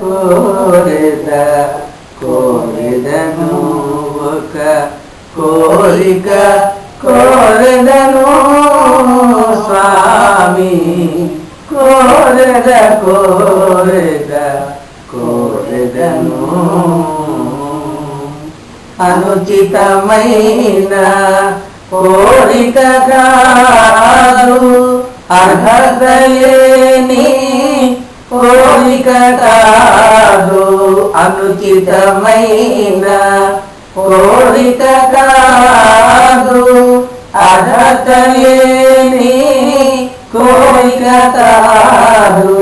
కోరిద కోరిదను ఒక కోరిక కోరిదను స్వామి. కోరిద కోరిద కోరిదను అనుచితమైన కోరిక కాదు అర్హత లేని కోరిక కాదు అనుచితమైన కోరిక కాదు అర్హత లేని కోరిక కాదు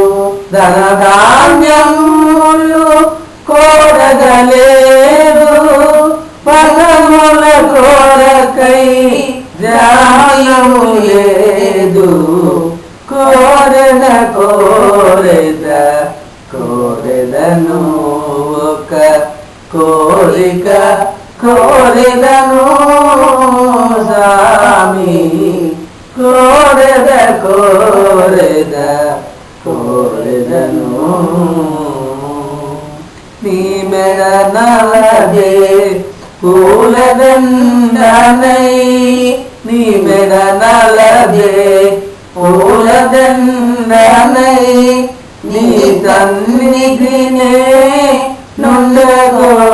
ధనధాన్యములు కోరగలేదు పదముల కోరకై ధ్యానము లేదు. కోరెద కోరెద కోరెదను ఒక కోరిక కోరెదను సామి కోరెద కోరెద కోరెదను నీ. మెడ నలగే పూలదండనై నీ మెడ నలగే పూలదండమై నీ తన్నిధినే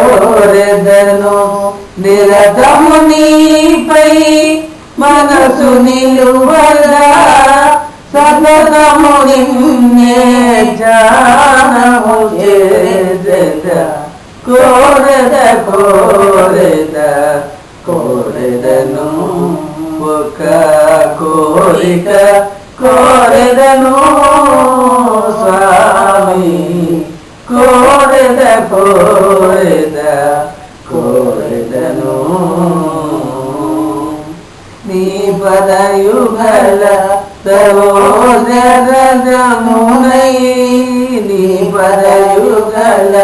నుండగోరెదను నిరతము నీపై మనసు నిలువగా సతతము నిన్నే జానము చేద కోరెద కోరెద కోరిక కోరెదను స్వామి కోరెద కోరెద కోరెదను. నీ పదయుగల సరోజరమునై నీ పదయుగల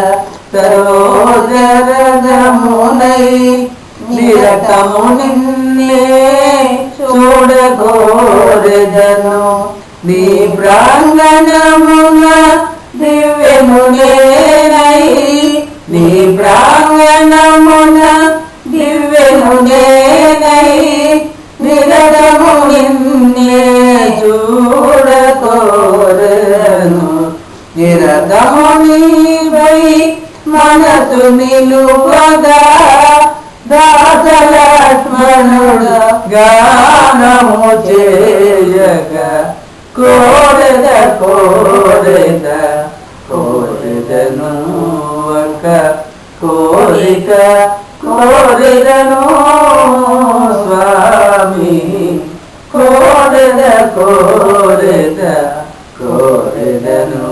సరోజరమునై నిరతము నిన్నే చూడగోరెదను. నీ ప్రాంగణమున దివ్యమునేనై నీ. ప్రాంగణమున దివ్యమునేనై నిరతము నిన్నే చూడకోరను నిరతము నీపై మనసు నిలుపగా దాసలక్ష్మణుడు గానము చేయగ కోరెద కోరెద కోరెదను ఒక కోరిక కోరెదను స్వామి కోరిద కోరిద కోరిదను